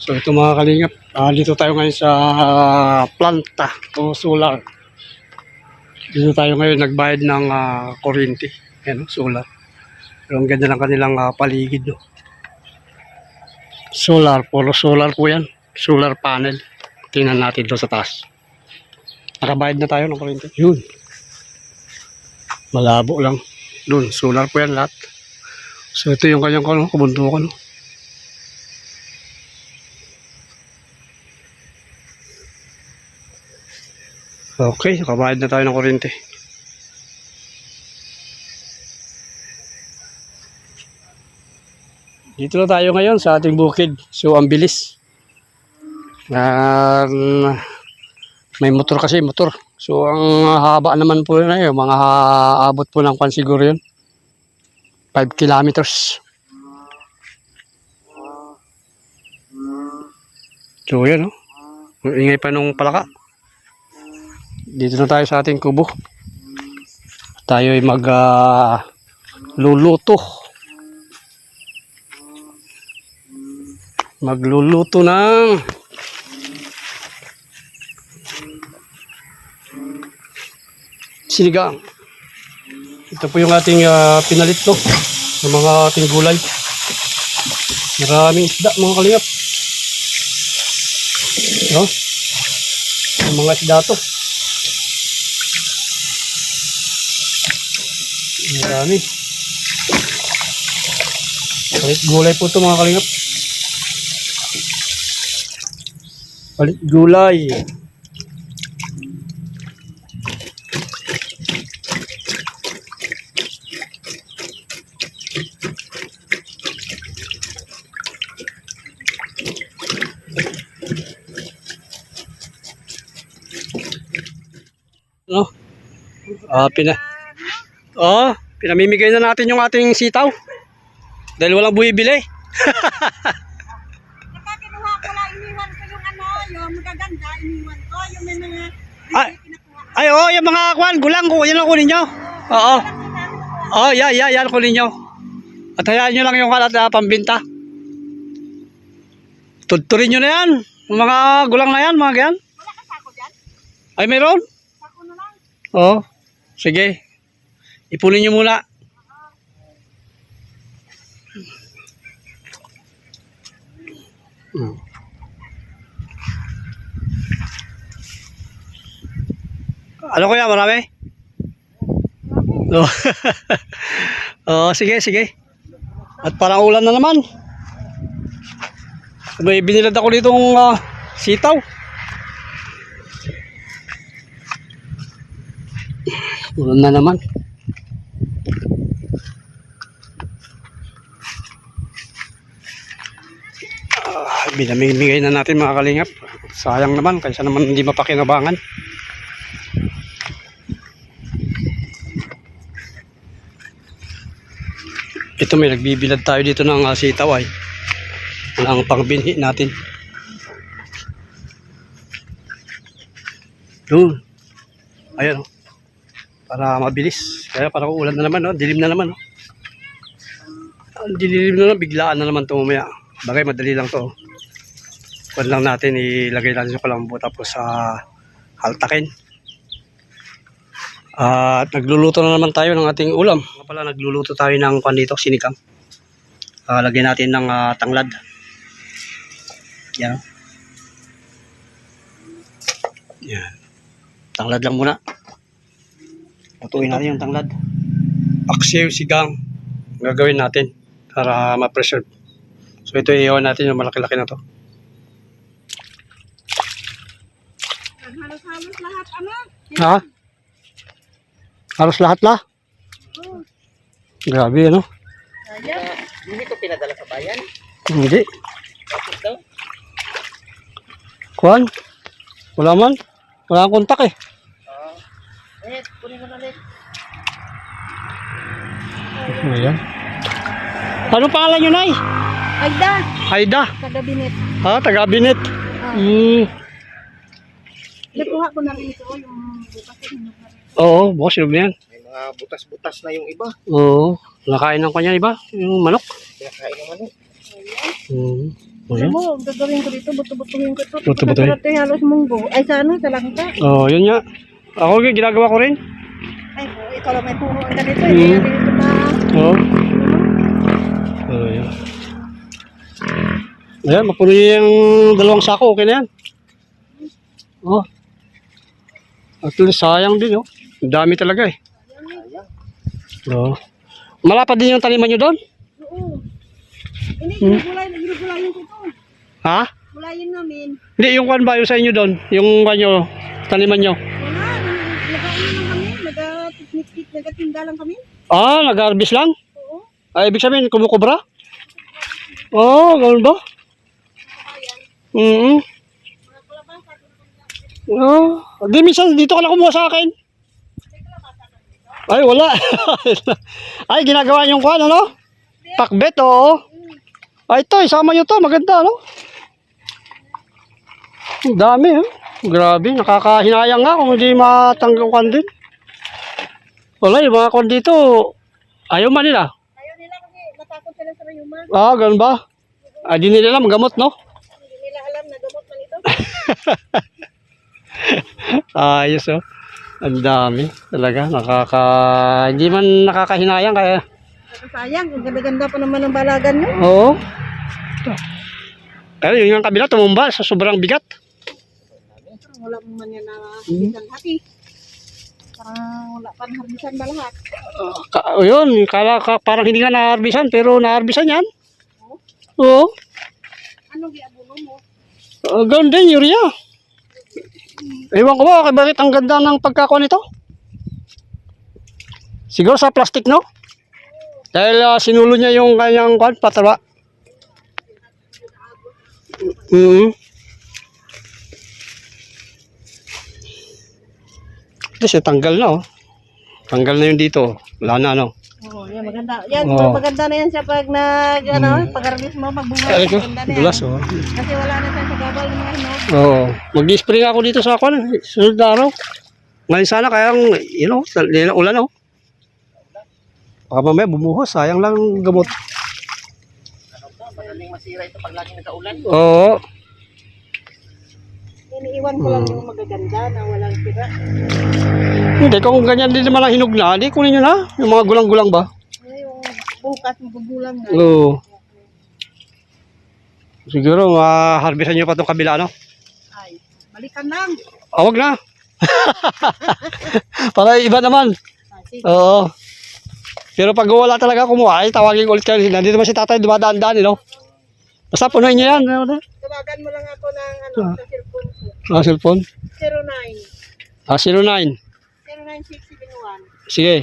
So ito mga kalingap, ah, dito tayo ngayon sa planta o solar. Dito tayo ngayon nagbayad ng ah, kuryente, yan, oh, solar. Pero ang ganda ng kanilang ah, paligid. No? Solar, puro solar po yan. Solar panel. Tingnan natin doon sa taas. Nakabayad na tayo ng kuryente. Yun. Malabo lang. Doon, solar po yan lahat. So ito yung kanyang ano, kabundukan. No? Okay, nakabayad na tayo ng kuryente. Dito na tayo ngayon sa ating bukid. So, ang bilis. Um, may motor kasi, motor. So, ang haba naman po na yun. Mga abot po ng kwan siguro yun. 5 kilometers. So, yan, oh. Ingay pa nung palaka. Dito na tayo sa ating kubo. Tayo ay mag ah, luluto. Magluluto ng sinigang. Ito po yung ating ah, pinalit ng mga ating gulay. Maraming isda mga kalingap. No? Yung mga isda to. Marami. Palit gulay po ito mga kalingap. Palit gulay. No? Ah, pina Oh, pinamimigay na natin yung ating sitaw. Dahil walang buibili. Nakakinuha ko lang, iniwan ko yung ano, yung magaganda, iniwan ko, yung may mga Ay, pinakuha. ay oh, yung mga kwan, gulang ko, yan ang kunin nyo. Oo. Oh, yeah, yeah, yan kunin nyo. At hayaan nyo lang yung kalat na pambinta. Tudturin nyo na yan. Mga gulang na yan, mga ganyan. Wala ka sako dyan? Ay, meron? Sako na lang. Oo. Sige. Ipunin nyo muna. Hmm. Ano kaya marami? Oh. oh, sige, sige. At parang ulan na naman. May binilad ako ditong ah, sitaw. Ulan na naman. Ah, binamimigay na natin mga kalingap. Sayang naman, kaysa naman hindi mapakinabangan. Ito may nagbibilad tayo dito ng uh, sitaw ay. Ang pangbinhi natin. Doon. Ayan oh para mabilis. Kaya parang ulan na naman, no? dilim na naman. No? Ang dilim na naman, biglaan na naman ito mamaya. Bagay, madali lang to. Pwede lang natin, ilagay natin sa kalambo tapos sa haltakin. At nagluluto na naman tayo ng ating ulam. Nga pala, nagluluto tayo ng kwan dito, sinikang. Ah, lagyan natin ng ah, tanglad. Yan. Yan. Tanglad lang muna. Lutuin natin yung tanglad. Paksiw, sigang. ang Gagawin natin para ma-preserve. So ito iiwan natin yung malaki-laki na to. Halos-halos lahat, ano? Ha? Halos lahat la? Oo. Grabe ano? Ayan. Hindi ko pinadala sa bayan. Hindi. Bakit daw? Kuhan? Wala man. Wala akong kontak eh. Oo. eh, kunin mo na ulit. Ayan. Ano pangalan nyo, Nay? Agda, Aida. sa gabinet. Ha? Taga-binet. Ah, Hmm. Nakuha ko na rin ito, yung bukas na rin. Oo, boss, yun na yan. May mga butas-butas na yung iba. Oo. Nakain ng kanya iba. Yung manok. Pinakain naman eh. Hmm. O Alam yan. mo, gagawin ko dito, buto-butuhin ko ito. Buto-butuhin? Ito halos munggo. Ay, sa ano, sa langka. Oh, yun nga. Ako ginagawa ko rin. Ay, oh, ikaw lang may puno ang ganito. Hmm. Hindi natin ito ma... Oo. Oh, yan. Ayan, mapuno yung dalawang sako. Okay na yan. Oh. At sayang din, oh. Ang dami talaga, eh. Oo. Malapad din yung taniman nyo doon? Oo. Ini, Hmm. ginugulay, ginugulayin ko ito. Ha? Gulayin namin. Hindi, yung kwan ba yung sa inyo doon? Yung kwan nyo, taniman nyo? Wala, nag-ano lang kami. Nag-tinda lang kami. Ah, nag-harvest lang? Oo. Ay, ibig sabihin, kumukubra? Oo, oh, ganun ba? Mm Oo. Oh, di minsan dito ka na kumuha sa akin. Ay, wala. Ay, ginagawa yung kwan, ano? Pakbet, oo. Ay, ito, isama nyo to. Maganda, no? Ang dami, eh. Grabe, nakakahinayang nga kung hindi matanggang din. Wala, yung mga kwan dito, ayaw man nila. Sila sa rayuma. Ah, ganun ba? Ah, di nila alam, gamot, no? Hindi nila alam na gamot man ito. Ayos, oh. Ang dami. Talaga, nakaka... Hindi man nakakahinayang, kaya... Sayang, ang ganda-ganda pa naman ang balagan nyo. Oo. Pero yun yung kabila, tumumba sa sobrang bigat. Wala mo man yan na Hmm. harbisan hati. Parang wala pang harbisan ba lahat? Uh, ka, oh, yun, kala, ka, parang hindi nga naharbisan, pero naharbisan yan. Oo. Ano giabuno mo? Uh, ganun din, urea. Ewan ko ba, bakit ang ganda ng pagkakuha nito? Siguro sa plastic, no? Dahil ah, sinulo niya yung kanyang kwan, pataba. Mm Tapos yung tanggal na, oh. Tanggal na yun dito. Wala na, no? Oo, yan maganda. Yan, Oo. maganda na yan siya pag nag, ano, pag harvest mo, magbunga. Ay, ko, maganda na yan. dulas, oh. Kasi wala na siya sa gabal ng mga hinog. Oo. Mag-spray ako dito sa kwan. Sunod na araw. Ngayon sana kaya, you know, ulan, oh. Baka mamaya bumuhos. Sayang lang ang gamot. Ano ba? Madaling masira ito pag laging nagka-ulan. Oo. Iniiwan ko lang yung magaganda na walang tira. Hindi, kung ganyan din naman ang hinog na, di kunin nyo na. Yung mga gulang-gulang ba? Yung bukas magugulang na. Oo. Siguro, ma-harvestan nyo pa itong kabila, no? Ay, balikan lang. Ah, wag na. Para iba naman. Ah, sige. Oo. Pero pag wala talaga kumuha, ay tawagin ko ulit kayo. Nandito naman si tatay, dumadaan-daan, eh, no? Basta punuin nyo yan. ano na? Tawagan mo lang ako ng ano, Ah. sa cellphone ko. Ah, cellphone. 09 Ah, 09. 09671 Sige.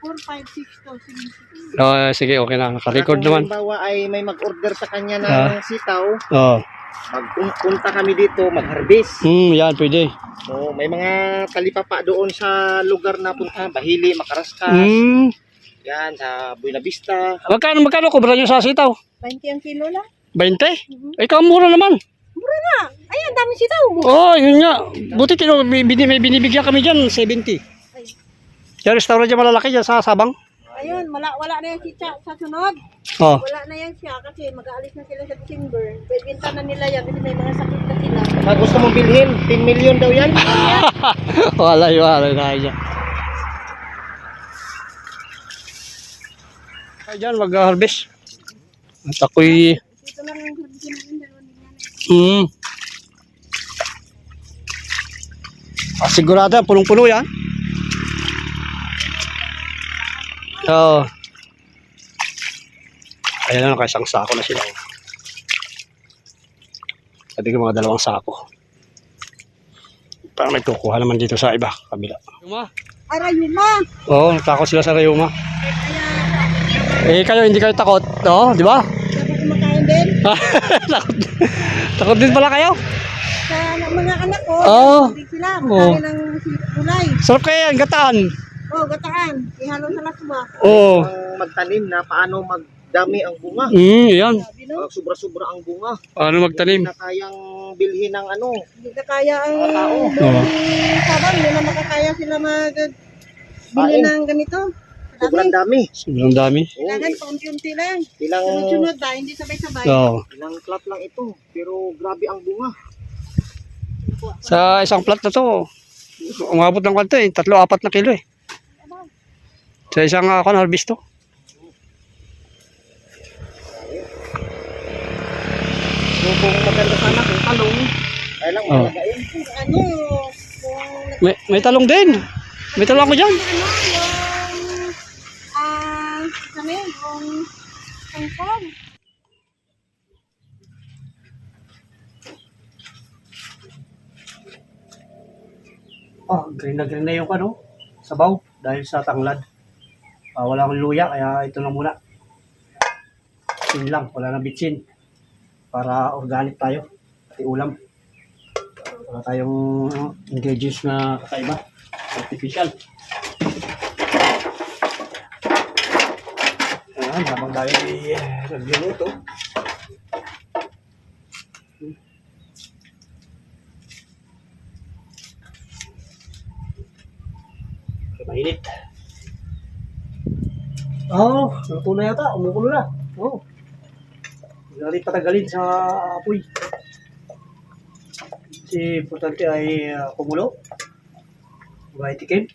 456276. Ah, sige, okay na. Naka-record Kung naman. halimbawa ay may mag-order sa kanya ng Ah. sitaw, Oo. magpunta kami dito, mag-harvest. Hmm, yan, pwede. So, may mga talipapa doon sa lugar na punta, Bahili, Makaraskas, Hmm. yan, sa Buena Vista. Magkano, magkano kubra nyo sa sitaw? 20 ang kilo lang. 20? Ay, mura naman. Mura na. Ay, ang dami sitaw. Oo, oh, yun nga. Buti kino, may, bini- may binibigyan kami dyan, 70. Ay, Yung restaurant dyan malalaki dyan sa Sabang. ayun, wala, wala na yan si Cha sa sunod. Oh. Wala na yan siya kasi mag-aalis na sila sa December. Benta na nila yan kasi may mga sakit na sila. Pag gusto mong bilhin, 10 million daw yan. wala yun, wala na dyan. Ay, dyan, mag-harvest. At ako'y, hmm. Ah, sigurado yan, punong-puno yan. Oo. Ayan na, naka isang sako na sila. Sabi ko mga dalawang sako. Parang may kukuha naman dito sa iba, kabila. Rayuma? Ay, Rayuma! Oo, natakot sila sa Rayuma. Kaya, Eh, kayo hindi kayo takot, no? Di ba? dapat kumakain din. takot, takot din pala kayo? Sa mga anak ko, Oo. hindi sila. Makain ng gulay. Sarap kaya yan, gataan. Oh, gataan. Ihalo sa laswa. Oo. Ang magtanim na paano magdami ang bunga. Mm, yan. Pag sobra-sobra ang bunga. Paano magtanim? Hindi na kayang bilhin ng ano. hindi na kaya ang tao. Oo. sabang. Hindi na makakaya sila mag bili Kain. ng ganito. Sobrang dami. Sobrang dami. Oo, Kailangan paunti-unti lang. ilang, Sunod-sunod ba? Hindi sabay-sabay. So, ilang plat lang ito. Pero grabe ang bunga. sa isang plat na to, umabot ng kwento eh, tatlo, apat na kilo eh. Sa isang uh, harvest to. So kung maganda sana kung talong, kaya lang Oh. Ano, kung May, may talong din. May talong ako dyan. ano, yung, ah, kami, yung, tungkol. Oh, green na green na yung ano, sabaw dahil sa tanglad. Ah, wala akong luya kaya ito lang muna. Yun lang, wala nang bitsin. Para organic tayo, pati ulam. Wala tayong ingredients na kakaiba, artificial. Ayan, habang tayo ay eh, nagluluto. Mainit. Oo, oh, luto na yata. Umukulo na. Oh. Hindi patagalin sa apoy. Kasi importante ay uh, kumulo. Huwag tikim.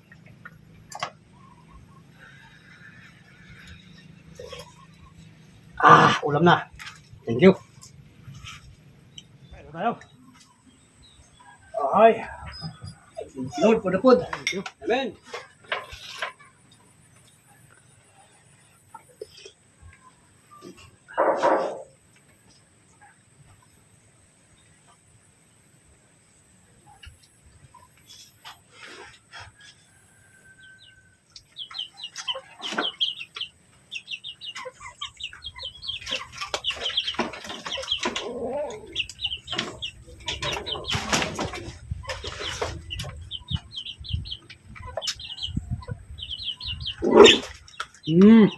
Ah, ulam na. Thank you. Ano tayo? Okay. Lord, for the food. Thank you. Amen. Mmm. Mm.